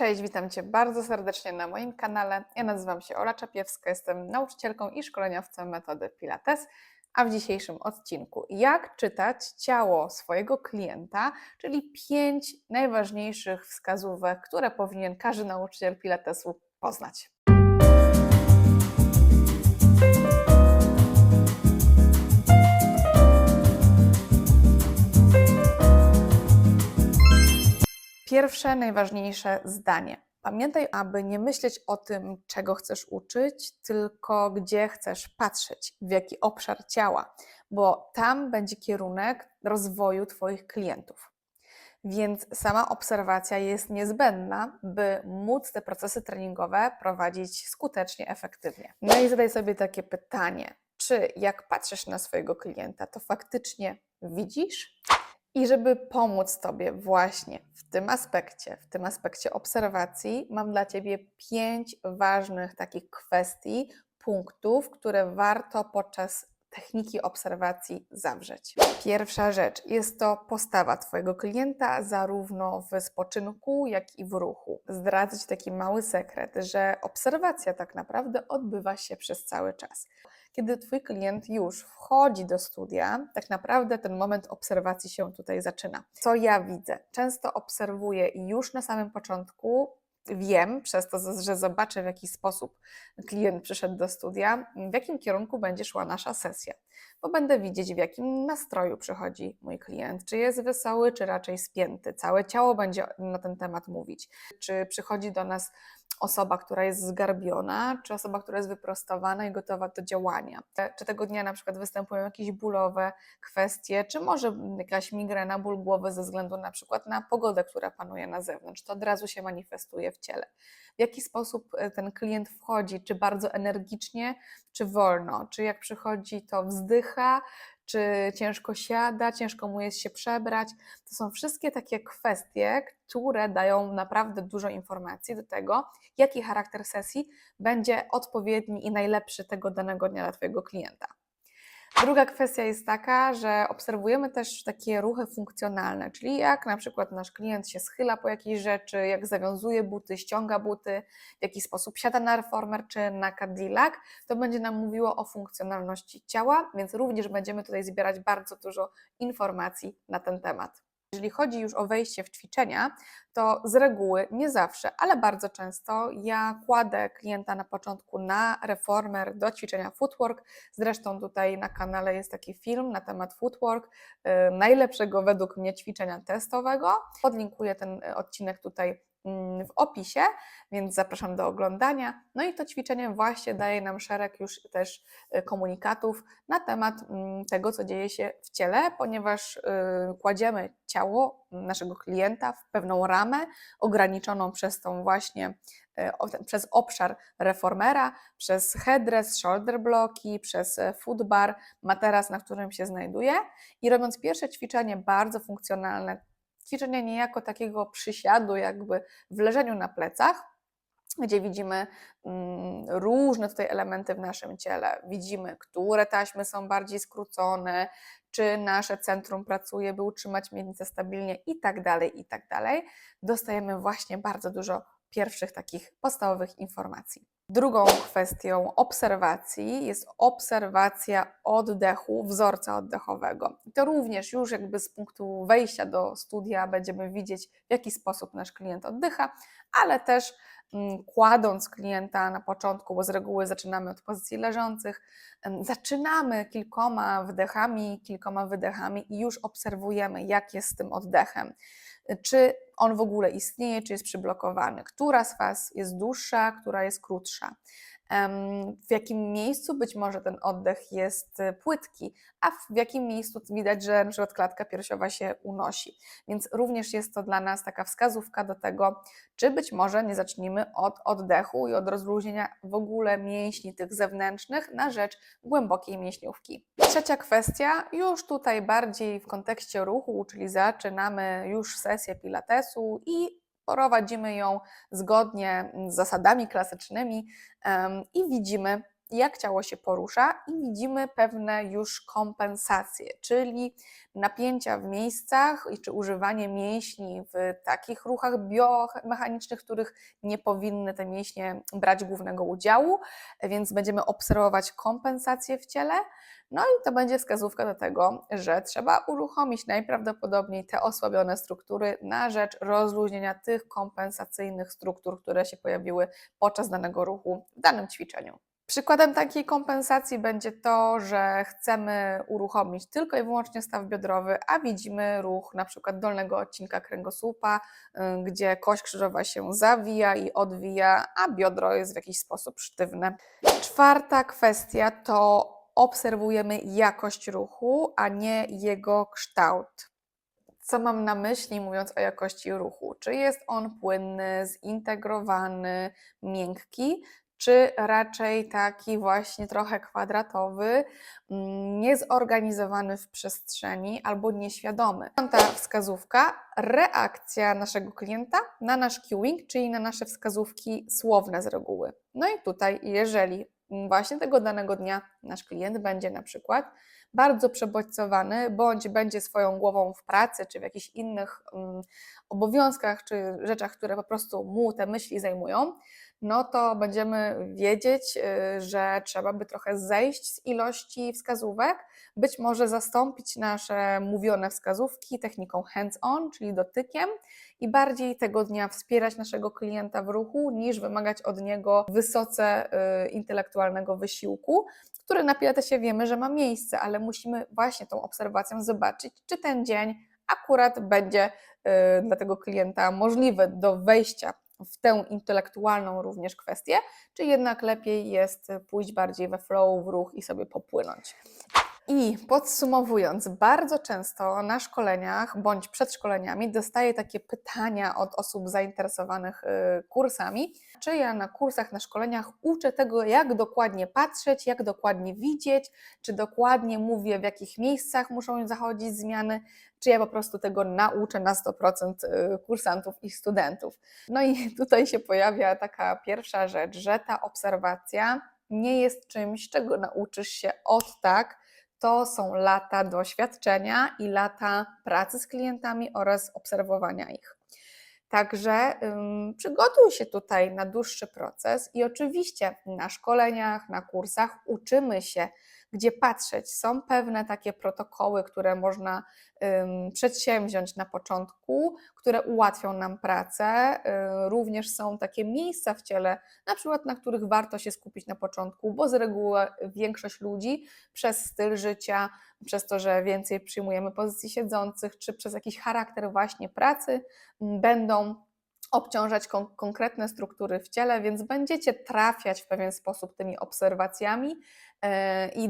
Cześć, witam Cię bardzo serdecznie na moim kanale. Ja nazywam się Ola Czapiewska, jestem nauczycielką i szkoleniowcem metody Pilates. A w dzisiejszym odcinku, jak czytać ciało swojego klienta, czyli pięć najważniejszych wskazówek, które powinien każdy nauczyciel Pilatesu poznać. Pierwsze, najważniejsze zdanie. Pamiętaj, aby nie myśleć o tym, czego chcesz uczyć, tylko gdzie chcesz patrzeć, w jaki obszar ciała, bo tam będzie kierunek rozwoju Twoich klientów. Więc sama obserwacja jest niezbędna, by móc te procesy treningowe prowadzić skutecznie, efektywnie. No i zadaj sobie takie pytanie: czy jak patrzysz na swojego klienta, to faktycznie widzisz? I żeby pomóc Tobie właśnie w tym aspekcie, w tym aspekcie obserwacji, mam dla Ciebie pięć ważnych takich kwestii, punktów, które warto podczas techniki obserwacji zawrzeć. Pierwsza rzecz jest to postawa Twojego klienta, zarówno w spoczynku, jak i w ruchu. Zdradzę Ci taki mały sekret, że obserwacja tak naprawdę odbywa się przez cały czas. Kiedy Twój klient już wchodzi do studia, tak naprawdę ten moment obserwacji się tutaj zaczyna. Co ja widzę? Często obserwuję i już na samym początku wiem, przez to, że zobaczę, w jaki sposób klient przyszedł do studia, w jakim kierunku będzie szła nasza sesja, bo będę widzieć, w jakim nastroju przychodzi mój klient, czy jest wesoły, czy raczej spięty. Całe ciało będzie na ten temat mówić, czy przychodzi do nas osoba, która jest zgarbiona, czy osoba, która jest wyprostowana i gotowa do działania. Czy tego dnia na przykład występują jakieś bólowe kwestie, czy może jakaś migrena, ból głowy ze względu na przykład na pogodę, która panuje na zewnątrz. To od razu się manifestuje w ciele. W jaki sposób e, ten klient wchodzi, czy bardzo energicznie, czy wolno, czy jak przychodzi, to wzdycha, czy ciężko siada, ciężko mu jest się przebrać. To są wszystkie takie kwestie, które dają naprawdę dużo informacji do tego, jaki charakter sesji będzie odpowiedni i najlepszy tego danego dnia dla Twojego klienta. Druga kwestia jest taka, że obserwujemy też takie ruchy funkcjonalne, czyli jak na przykład nasz klient się schyla po jakiejś rzeczy, jak zawiązuje buty, ściąga buty, w jaki sposób siada na reformer czy na Cadillac, to będzie nam mówiło o funkcjonalności ciała, więc również będziemy tutaj zbierać bardzo dużo informacji na ten temat. Jeżeli chodzi już o wejście w ćwiczenia, to z reguły, nie zawsze, ale bardzo często ja kładę klienta na początku na reformer do ćwiczenia footwork. Zresztą tutaj na kanale jest taki film na temat footwork, yy, najlepszego według mnie ćwiczenia testowego. Podlinkuję ten y, odcinek tutaj w opisie, więc zapraszam do oglądania. No i to ćwiczenie właśnie daje nam szereg już też y, komunikatów na temat mm, tego, co dzieje się w ciele, ponieważ y, kładziemy ciało naszego klienta w pewną ramę ograniczoną przez tą właśnie y, przez obszar reformera, przez headrest, shoulder bloki, przez footbar, materac, na którym się znajduje i robiąc pierwsze ćwiczenie bardzo funkcjonalne, ćwiczenia niejako takiego przysiadu, jakby w leżeniu na plecach, gdzie widzimy mm, różne tutaj elementy w naszym ciele. Widzimy, które taśmy są bardziej skrócone, czy nasze centrum pracuje, by utrzymać miednicę stabilnie i tak dalej, i tak dalej. Dostajemy właśnie bardzo dużo pierwszych takich podstawowych informacji. Drugą kwestią obserwacji jest obserwacja oddechu, wzorca oddechowego. To również już jakby z punktu wejścia do studia będziemy widzieć, w jaki sposób nasz klient oddycha, ale też mm, kładąc klienta na początku, bo z reguły zaczynamy od pozycji leżących, zaczynamy kilkoma wdechami, kilkoma wydechami i już obserwujemy, jak jest z tym oddechem czy on w ogóle istnieje, czy jest przyblokowany, która z faz jest dłuższa, która jest krótsza w jakim miejscu być może ten oddech jest y, płytki, a w jakim miejscu widać, że na przykład klatka piersiowa się unosi. Więc również jest to dla nas taka wskazówka do tego, czy być może nie zacznijmy od oddechu i od rozluźnienia w ogóle mięśni tych zewnętrznych na rzecz głębokiej mięśniówki. Trzecia kwestia, już tutaj bardziej w kontekście ruchu, czyli zaczynamy już sesję pilatesu i prowadzimy ją zgodnie z zasadami klasycznymi i widzimy jak ciało się porusza i widzimy pewne już kompensacje, czyli napięcia w miejscach czy używanie mięśni w takich ruchach biomechanicznych, w których nie powinny te mięśnie brać głównego udziału, więc będziemy obserwować kompensacje w ciele. No i to będzie wskazówka do tego, że trzeba uruchomić najprawdopodobniej te osłabione struktury na rzecz rozluźnienia tych kompensacyjnych struktur, które się pojawiły podczas danego ruchu w danym ćwiczeniu. Przykładem takiej kompensacji będzie to, że chcemy uruchomić tylko i wyłącznie staw biodrowy, a widzimy ruch przykład dolnego odcinka kręgosłupa, y, gdzie kość krzyżowa się zawija i odwija, a biodro jest w jakiś sposób sztywne. Czwarta kwestia to obserwujemy jakość ruchu, a nie jego kształt. Co mam na myśli, mówiąc o jakości ruchu? Czy jest on płynny, zintegrowany, miękki, czy raczej taki właśnie trochę kwadratowy, mm, niezorganizowany w przestrzeni albo nieświadomy. Piąta wskazówka reakcja naszego klienta na nasz cueing, czyli na nasze wskazówki słowne z reguły. No i tutaj, jeżeli właśnie tego danego dnia nasz klient będzie na przykład bardzo przebodźcowany, bądź będzie swoją głową w pracy, czy w jakichś innych um, obowiązkach, czy rzeczach, które po prostu mu te myśli zajmują, no to będziemy wiedzieć, y, że trzeba by trochę zejść z ilości wskazówek, być może zastąpić nasze mówione wskazówki techniką hands-on, czyli dotykiem i bardziej tego dnia wspierać naszego klienta w ruchu, niż wymagać od niego wysoce y, intelektualnego wysiłku, który na pilatesie wiemy, że ma miejsce, ale musimy właśnie tą obserwacją zobaczyć, czy ten dzień akurat będzie y, dla tego klienta możliwy do wejścia w tę intelektualną również kwestię, czy jednak lepiej jest pójść bardziej we flow, w ruch i sobie popłynąć. I podsumowując, bardzo często na szkoleniach bądź przed szkoleniami dostaję takie pytania od osób zainteresowanych y, kursami, czy ja na kursach, na szkoleniach uczę tego, jak dokładnie patrzeć, jak dokładnie widzieć, czy dokładnie mówię, w jakich miejscach muszą zachodzić zmiany, czy ja po prostu tego nauczę na 100% y, kursantów i studentów. No i tutaj się pojawia taka pierwsza rzecz, że ta obserwacja nie jest czymś, czego nauczysz się od tak, to są lata doświadczenia i lata pracy z klientami oraz obserwowania ich. Także ym, przygotuj się tutaj na dłuższy proces i oczywiście na szkoleniach, na kursach uczymy się gdzie patrzeć. Są pewne takie protokoły, które można um, przedsięwziąć na początku, które ułatwią nam pracę. Y, również są takie miejsca w ciele, na przykład na których warto się skupić na początku, bo z reguły większość ludzi przez styl życia, przez to, że więcej przyjmujemy pozycji siedzących, czy przez jakiś charakter właśnie pracy, będą obciążać kon konkretne struktury w ciele, więc będziecie trafiać w pewien sposób tymi obserwacjami i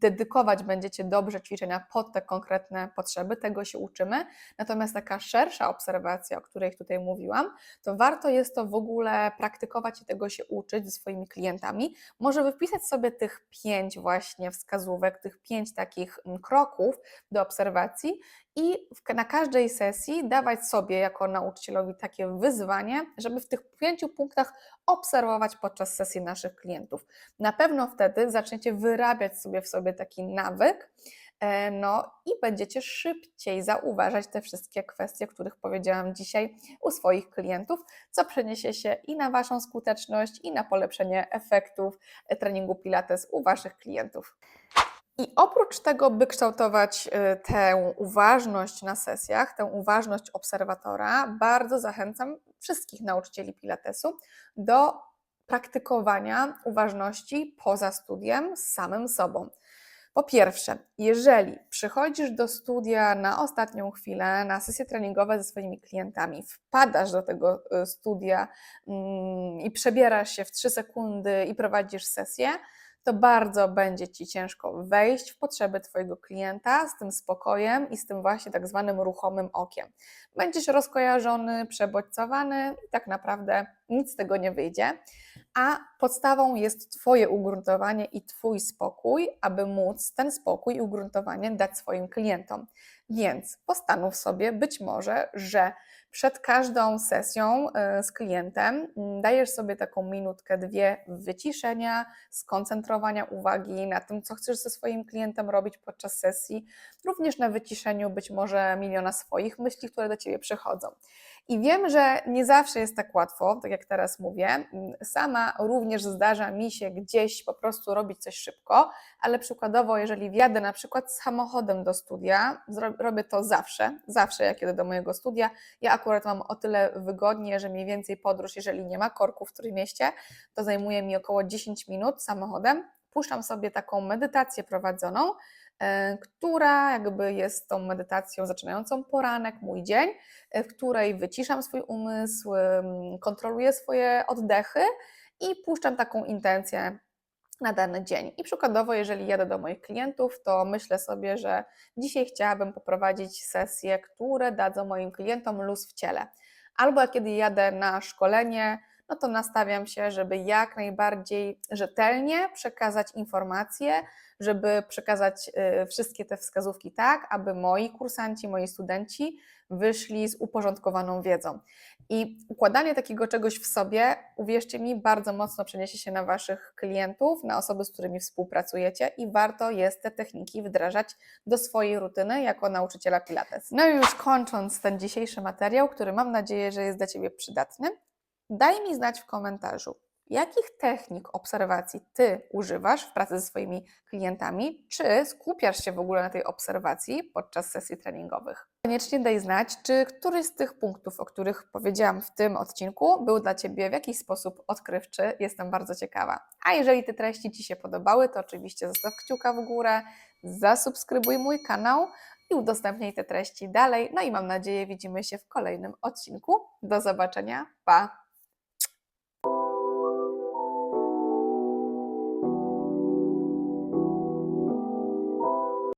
dedykować będziecie dobrze ćwiczenia pod te konkretne potrzeby, tego się uczymy. Natomiast taka szersza obserwacja, o której tutaj mówiłam, to warto jest to w ogóle praktykować i tego się uczyć ze swoimi klientami. Może wypisać sobie tych pięć właśnie wskazówek, tych pięć takich mm, kroków do obserwacji i na każdej sesji dawać sobie jako nauczycielowi takie wyzwanie, żeby w tych pięciu punktach obserwować podczas sesji naszych klientów. Na pewno wtedy zaczniecie wyrabiać sobie w sobie taki nawyk, e, no i będziecie szybciej zauważać te wszystkie kwestie, których powiedziałam dzisiaj u swoich klientów, co przeniesie się i na Waszą skuteczność, i na polepszenie efektów e, treningu Pilates u Waszych klientów. I oprócz tego, by kształtować y, tę uważność na sesjach, tę uważność obserwatora, bardzo zachęcam wszystkich nauczycieli Pilatesu do praktykowania uważności poza studiem z samym sobą. Po pierwsze, jeżeli przychodzisz do studia na ostatnią chwilę, na sesje treningowe ze swoimi klientami, wpadasz do tego y, studia mm, i przebierasz się w 3 sekundy i prowadzisz sesję, to bardzo będzie Ci ciężko wejść w potrzeby Twojego klienta z tym spokojem i z tym właśnie tak zwanym ruchomym okiem. Będziesz rozkojarzony, przebodźcowany i tak naprawdę nic z tego nie wyjdzie. A podstawą jest Twoje ugruntowanie i Twój spokój, aby móc ten spokój i ugruntowanie dać swoim klientom. Więc postanów sobie być może, że Przed każdą sesją y, z klientem mm, dajesz sobie taką minutkę, dwie wyciszenia, skoncentrowania uwagi na tym, co chcesz ze swoim klientem robić podczas sesji, również na wyciszeniu być może miliona swoich myśli, które do ciebie przychodzą. I wiem, że nie zawsze jest tak łatwo, tak jak teraz mówię. Mm, Sama również zdarza mi się gdzieś po prostu robić coś szybko, ale przykładowo, jeżeli wjadę na przykład samochodem do studia, robię to zawsze, zawsze jak jedę do mojego studia. Ja akurat mam o tyle wygodnie, że mniej więcej podróż, jeżeli nie ma korków w Trójmieście, to zajmuje mi około 10 minut samochodem. Puszczam sobie taką medytację prowadzoną, która jakby jest tą medytacją zaczynającą poranek, mój dzień, e, w której wyciszam swój umysł, em, kontroluję swoje oddechy i puszczam taką intencję na dany dzień. I przykładowo, jeżeli jadę do moich klientów, to myślę sobie, że dzisiaj chciałabym poprowadzić sesje, które dadzą moim klientom luz w ciele. Albo kiedy jadę na szkolenie, no to nastawiam się, żeby jak najbardziej rzetelnie przekazać informacje, żeby przekazać y, wszystkie te wskazówki tak, aby moi kursanci, moi studenci wyszli z uporządkowaną wiedzą. I układanie takiego czegoś w sobie, uwierzcie mi, bardzo mocno przeniesie się na Waszych klientów, na osoby, z którymi współpracujecie i warto jest te techniki wdrażać do swojej rutyny jako nauczyciela Pilates. No i już kończąc ten dzisiejszy materiał, który mam nadzieję, że jest dla Ciebie przydatny, daj mi znać w komentarzu, jakich technik obserwacji Ty używasz w pracy ze swoimi klientami, czy skupiasz się w ogóle na tej obserwacji podczas sesji treningowych. Koniecznie daj znać, czy któryś z tych punktów, o których powiedziałam w tym odcinku, był dla Ciebie w jakiś sposób odkrywczy. Jestem bardzo ciekawa. A jeżeli te treści Ci się podobały, to oczywiście zostaw kciuka w górę, zasubskrybuj mój kanał i udostępnij te treści dalej. No i mam nadzieję, widzimy się w kolejnym odcinku. Do zobaczenia. Pa!